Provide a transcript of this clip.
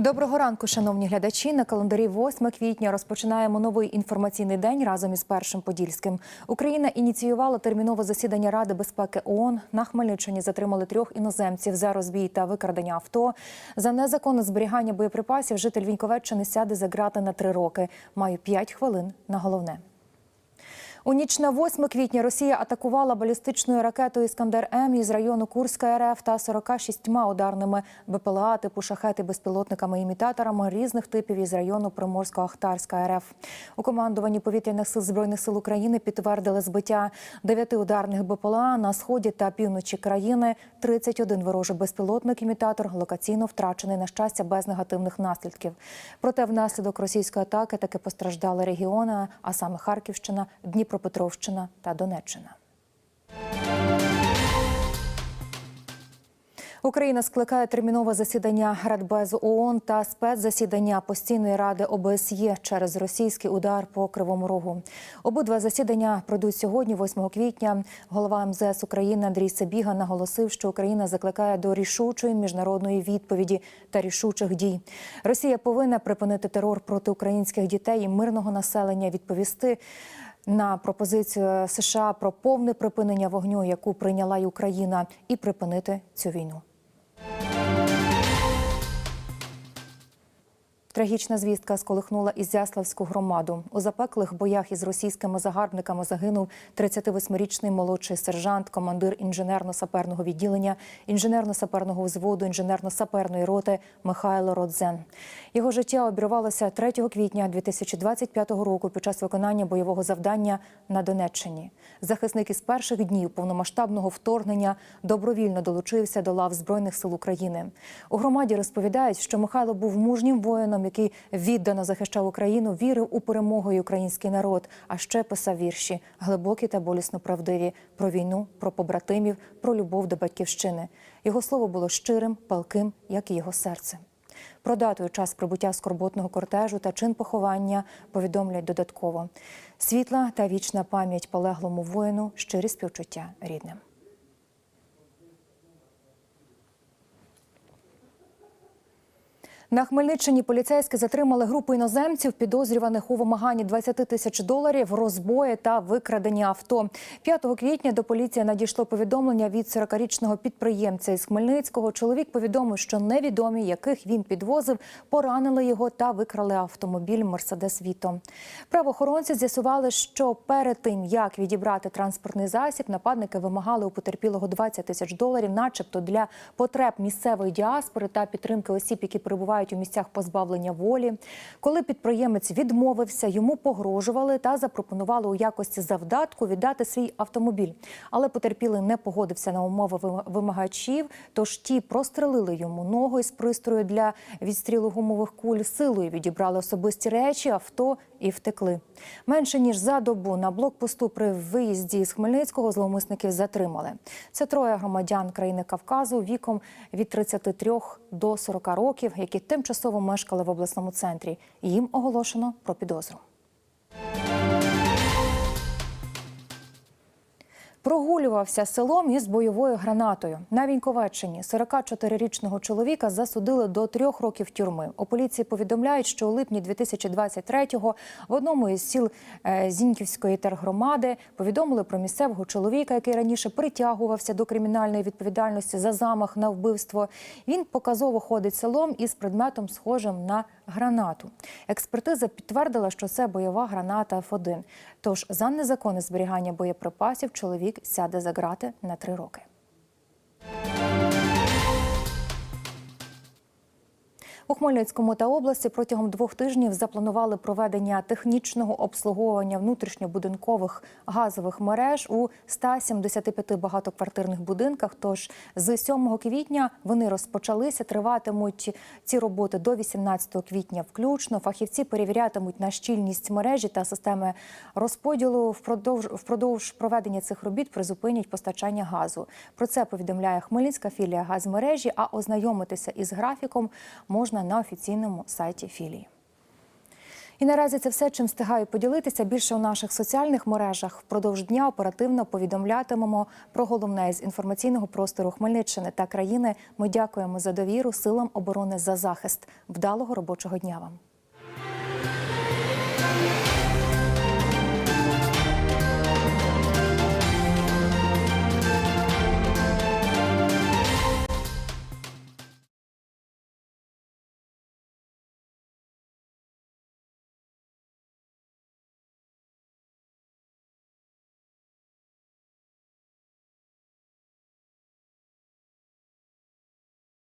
Доброго ранку, шановні глядачі. На календарі 8 квітня розпочинаємо новий інформаційний день разом із першим подільським. Україна ініціювала термінове засідання Ради безпеки ООН. На Хмельниччині затримали трьох іноземців за розбій та викрадення авто. За незаконне зберігання боєприпасів житель Віньковеччини сяде за грати на три роки. Маю п'ять хвилин на головне. У ніч на 8 квітня Росія атакувала балістичною ракетою Іскандер М із району Курська РФ та 46 ударними БПЛА типу шахети безпілотниками-імітаторами різних типів із району Приморсько-Ахтарська РФ. У командуванні повітряних сил збройних сил України підтвердили збиття дев'яти ударних БПЛА на сході та півночі країни. 31 ворожий безпілотник-імітатор локаційно втрачений на щастя без негативних наслідків. Проте внаслідок російської атаки таки постраждали регіони, а саме Харківщина, Дніпропетровщина та Донеччина. Україна скликає термінове засідання Радбезу ООН та спецзасідання постійної ради ОБСЄ через російський удар по Кривому Рогу. Обидва засідання пройдуть сьогодні, 8 квітня. Голова МЗС України Андрій Сабіга наголосив, що Україна закликає до рішучої міжнародної відповіді та рішучих дій. Росія повинна припинити терор проти українських дітей і мирного населення, відповісти. На пропозицію США про повне припинення вогню, яку прийняла й Україна, і припинити цю війну. Трагічна звістка сколихнула Ізяславську громаду. У запеклих боях із російськими загарбниками загинув 38-річний молодший сержант, командир інженерно-саперного відділення, інженерно-саперного взводу, інженерно-саперної роти Михайло Родзен. Його життя обірвалося 3 квітня 2025 року під час виконання бойового завдання на Донеччині. Захисник із перших днів повномасштабного вторгнення добровільно долучився до лав Збройних сил України. У громаді розповідають, що Михайло був мужнім воїном, який віддано захищав Україну, вірив у перемогу і український народ, а ще писав вірші глибокі та болісно правдиві про війну, про побратимів, про любов до батьківщини. Його слово було щирим, палким, як і його серце. Про дату і час прибуття скорботного кортежу та чин поховання повідомлять додатково. Світла та вічна пам'ять полеглому воїну, щирі співчуття рідним. На Хмельниччині поліцейські затримали групу іноземців, підозрюваних у вимаганні 20 тисяч доларів, розбої та викрадення авто. 5 квітня до поліції надійшло повідомлення від 40-річного підприємця із Хмельницького. Чоловік повідомив, що невідомі, яких він підвозив, поранили його та викрали автомобіль Мерседес Віто. Правоохоронці з'ясували, що перед тим як відібрати транспортний засіб, нападники вимагали у потерпілого 20 тисяч доларів, начебто для потреб місцевої діаспори та підтримки осіб, які перебувають у місцях позбавлення волі. Коли підприємець відмовився, йому погрожували та запропонували у якості завдатку віддати свій автомобіль. Але потерпілий не погодився на умови вимагачів, тож ті прострелили йому ногу із пристрою для відстрілу гумових куль, силою відібрали особисті речі, авто і втекли. Менше ніж за добу на блокпосту при виїзді з Хмельницького зловмисників затримали. Це троє громадян країни Кавказу віком від 33 до 40 років, які тимчасово мешкали в обласному центрі. Їм оголошено про підозру. Прогулювався селом із бойовою гранатою. На Віньковеччині 44-річного чоловіка засудили до трьох років тюрми. У поліції повідомляють, що у липні 2023-го в одному із сіл е, Зіньківської тергромади повідомили про місцевого чоловіка, який раніше притягувався до кримінальної відповідальності за замах на вбивство. Він показово ходить селом із предметом, схожим на гранату. Експертиза підтвердила, що це бойова граната Ф1. Тож за незаконне зберігання боєприпасів чоловік сяде за грати на три роки. У Хмельницькому та області протягом двох тижнів запланували проведення технічного обслуговування внутрішньобудинкових газових мереж у 175 багатоквартирних будинках. Тож з 7 квітня вони розпочалися. Триватимуть ці роботи до 18 квітня. Включно фахівці перевірятимуть на щільність мережі та системи розподілу. Впродовж впродовж проведення цих робіт призупинять постачання газу. Про це повідомляє Хмельницька філія газмережі. А ознайомитися із графіком можна на офіційному сайті філії. І наразі це все, чим встигаю поділитися. Більше у наших соціальних мережах впродовж дня оперативно повідомлятимемо про головне з інформаційного простору Хмельниччини та країни. Ми дякуємо за довіру силам оборони за захист. Вдалого робочого дня вам.